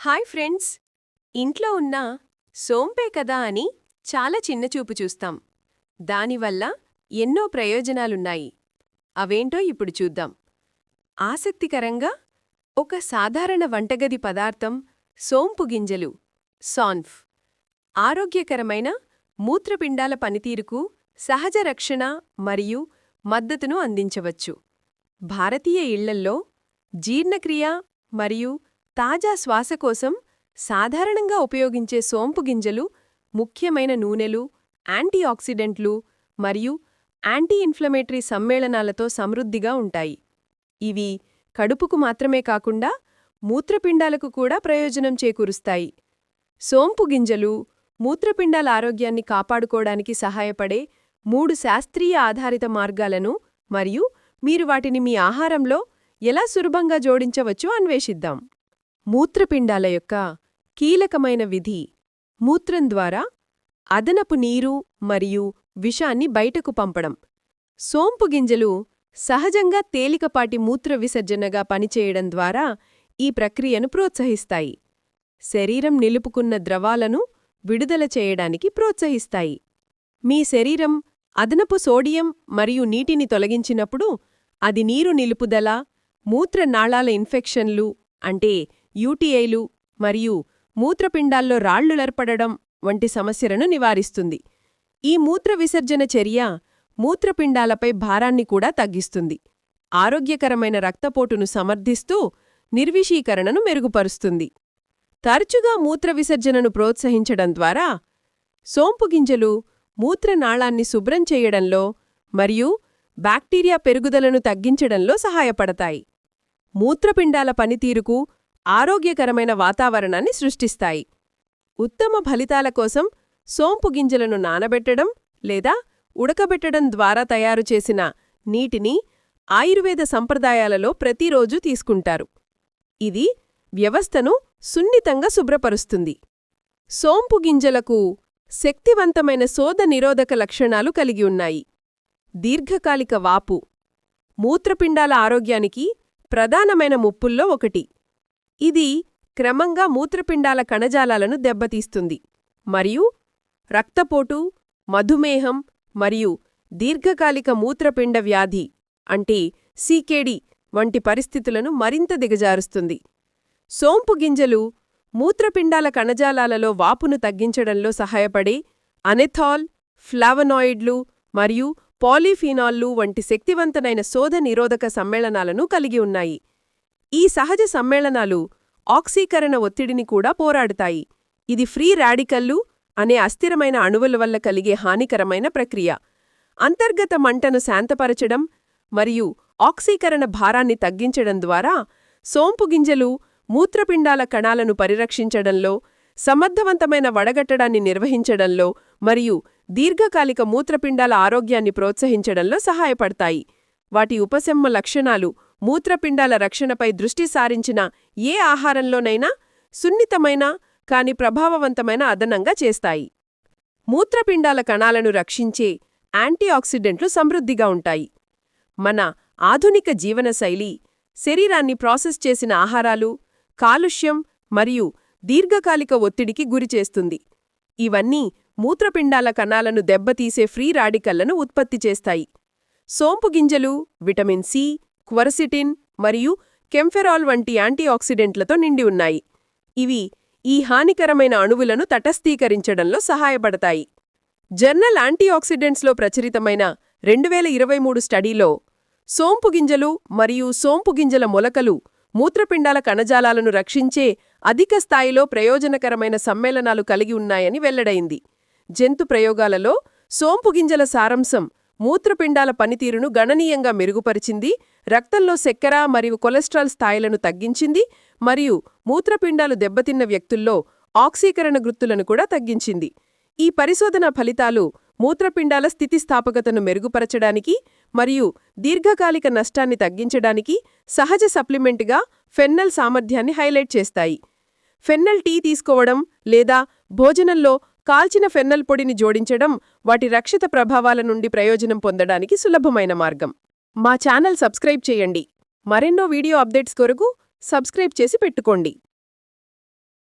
Hi friends. ఇంట్లో ఉన్న సోంపే కదా అని చాలా చిన్నచూపు చూస్తాం. దానివల్ల ఎన్నో ప్రయోజనాలున్నాయి. అవేంటో ఇప్పుడు చూద్దాం. ఆసక్తికరంగా ఒక సాధారణ వంటగది పదార్థం సోంపు గింజలు సాన్ఫ్. ఆరోగ్యకరమైన మూత్రపిండాల పనితీరుకు సహజ రక్షణ మరియు మద్దతును అందించవచ్చు. భారతీయ ఇళ్ళల్లో జీర్ణక్రియ మరియు తాజా శ్వాస కోసం సాధారణంగా ఉపయోగించే సోంపు గింజలు ముఖ్యమైన నూనెలు యాంటీఆక్సిడెంట్లు మరియు యాంటీ ఇన్ఫ్లమేటరీ సమ్మేళనాలతో సమృద్ధిగా ఉంటాయి. ఇవి కడుపుకు మాత్రమే కాకుండా మూత్రపిండాలకు కూడా ప్రయోజనం చేకూరుస్తాయి. సోంపు గింజలు మూత్రపిండాల ఆరోగ్యాన్ని కాపాడుకోవడానికి సహాయపడే మూడు శాస్త్రీయ ఆధారిత మార్గాలను మరియు మీరు వాటిని మీ ఆహారంలో ఎలా సులభంగా జోడించవచ్చో అన్వేషిద్దాం. మూత్రపిండాల యొక్క కీలకమైన విధి మూత్రం ద్వారా అదనపు నీరు మరియు విషాన్ని బయటకు పంపడం. సోంపు గింజలు సహజంగా తేలికపాటి మూత్ర విసర్జనగా పనిచేయడం ద్వారా ఈ ప్రక్రియను ప్రోత్సహిస్తాయి. శరీరం నిలుపుకున్న ద్రవాలను విడుదల చేయడానికి ప్రోత్సహిస్తాయి. మీ శరీరం అదనపు సోడియం మరియు నీటిని తొలగించినప్పుడు అది నీరు నిలుపుదల మూత్రనాళాల ఇన్ఫెక్షన్లు అంటే యూటీఐలు మరియు మూత్రపిండాల్లో రాళ్ళులర్పడడం వంటి సమస్యలను నివారిస్తుంది. ఈ మూత్ర విసర్జన చర్య మూత్రపిండాలపై భారాన్ని కూడా తగ్గిస్తుంది. ఆరోగ్యకరమైన రక్తపోటును సమర్థిస్తూ నిర్విషీకరణను మెరుగుపరుస్తుంది. తరచుగా మూత్ర విసర్జనను ప్రోత్సహించడం ద్వారా సోంపు గింజలు మూత్రనాళాన్ని శుభ్రం చేయడంలో మరియు బ్యాక్టీరియా పెరుగుదలను తగ్గించడంలో సహాయపడతాయి. మూత్రపిండాల పనితీరుకు ఆరోగ్యకరమైన వాతావరణాన్ని సృష్టిస్తాయి. ఉత్తమ ఫలితాల కోసం సోంపు గింజలను నానబెట్టడం లేదా ఉడకబెట్టడం ద్వారా తయారు చేసిన నీటిని ఆయుర్వేద సంప్రదాయాలలో ప్రతిరోజూ తీసుకుంటారు. ఇది వ్యవస్థను సున్నితంగా శుభ్రపరుస్తుంది. సోంపు గింజలకు శక్తివంతమైన శోధ నిరోధక లక్షణాలు కలిగి ఉన్నాయి. దీర్ఘకాలిక వాపు మూత్రపిండాల ఆరోగ్యానికి ప్రధానమైన ముప్పుల్లో ఒకటి. ఇది క్రమంగా మూత్రపిండాల కణజాలాలను దెబ్బతీస్తుంది మరియు రక్తపోటు మధుమేహం మరియు దీర్ఘకాలిక మూత్రపిండ వ్యాధి అంటే సీకేడి వంటి పరిస్థితులను మరింత దిగజారుస్తుంది. సోంపు గింజలు మూత్రపిండాల కణజాలాలలో వాపును తగ్గించడంలో సహాయపడే అనెథాల్ ఫ్లావనాయిడ్లు మరియు పాలీఫీనాల్లు వంటి శక్తివంతమైన శోధ నిరోధక సమ్మేళనాలను కలిగి ఉన్నాయి. ఈ సహజ సమ్మేళనాలు ఆక్సీకరణ ఒత్తిడిని కూడా పోరాడుతాయి. ఇది ఫ్రీ రాడికల్లు అనే అస్థిరమైన అణువుల వల్ల కలిగే హానికరమైన ప్రక్రియ. అంతర్గత మంటను శాంతపరచడం మరియు ఆక్సీకరణ భారాన్ని తగ్గించడం ద్వారా సోంపు గింజలు మూత్రపిండాల కణాలను పరిరక్షించడంలో సమర్థవంతమైన వడగట్టడాన్ని నిర్వహించడంలో మరియు దీర్ఘకాలిక మూత్రపిండాల ఆరోగ్యాన్ని ప్రోత్సహించడంలో సహాయపడతాయి. వాటి ఉపశమ్మ లక్షణాలు మూత్రపిండాల రక్షణపై దృష్టి సారించిన ఏ ఆహారంలోనైనా సున్నితమైన కాని ప్రభావవంతమైన అదనంగా చేస్తాయి. మూత్రపిండాల కణాలను రక్షించే యాంటీఆక్సిడెంట్లు సమృద్ధిగా ఉంటాయి. మన ఆధునిక జీవనశైలి శరీరాన్ని ప్రాసెస్ చేసిన ఆహారాలు కాలుష్యం మరియు దీర్ఘకాలిక ఒత్తిడికి గురిచేస్తుంది ఇవన్నీ మూత్రపిండాల కణాలను దెబ్బతీసే ఫ్రీ రాడికల్లను ఉత్పత్తి చేస్తాయి. సోంపు గింజలు విటమిన్ సి క్వరసిటిన్ మరియు కెంఫెరాల్ వంటి యాంటీఆక్సిడెంట్లతో నిండి ఉన్నాయి. ఇవి ఈ హానికరమైన అణువులను తటస్థీకరించడంలో సహాయపడతాయి. జర్నల్ యాంటీఆక్సిడెంట్స్లో ప్రచురితమైన రెండువేల ఇరవై మూడు స్టడీలో సోంపు గింజలు మరియు సోంపు గింజల మొలకలు మూత్రపిండాల కణజాలాలను రక్షించే అధిక స్థాయిలో ప్రయోజనకరమైన సమ్మేళనాలు కలిగి ఉన్నాయని వెల్లడైంది. జంతు ప్రయోగాలలో సోంపు గింజల సారాంశం మూత్రపిండాల పనితీరును గణనీయంగా మెరుగుపరిచింది రక్తంలో చక్కెర మరియు కొలెస్ట్రాల్ స్థాయిలను తగ్గించింది మరియు మూత్రపిండాలు దెబ్బతిన్న వ్యక్తుల్లో ఆక్సీకరణ గుర్తులను కూడా తగ్గించింది. ఈ పరిశోధన ఫలితాలు మూత్రపిండాల స్థితిస్థాపకతను మెరుగుపరచడానికి మరియు దీర్ఘకాలిక నష్టాన్ని తగ్గించడానికి సహజ సప్లిమెంట్గా ఫెన్నల్ సామర్థ్యాన్ని హైలైట్ చేస్తాయి. ఫెన్నల్ టీ తీసుకోవడం లేదా భోజనంలో కాల్చిన ఫెన్నల్ పొడిని జోడించడం వాటి రక్షిత ప్రభావాల నుండి ప్రయోజనం పొందడానికి సులభమైన మార్గం. మా ఛానల్ సబ్స్క్రైబ్ చేయండి. మరెన్నో వీడియో అప్డేట్స్ కొరకు సబ్స్క్రైబ్ చేసి పెట్టుకోండి.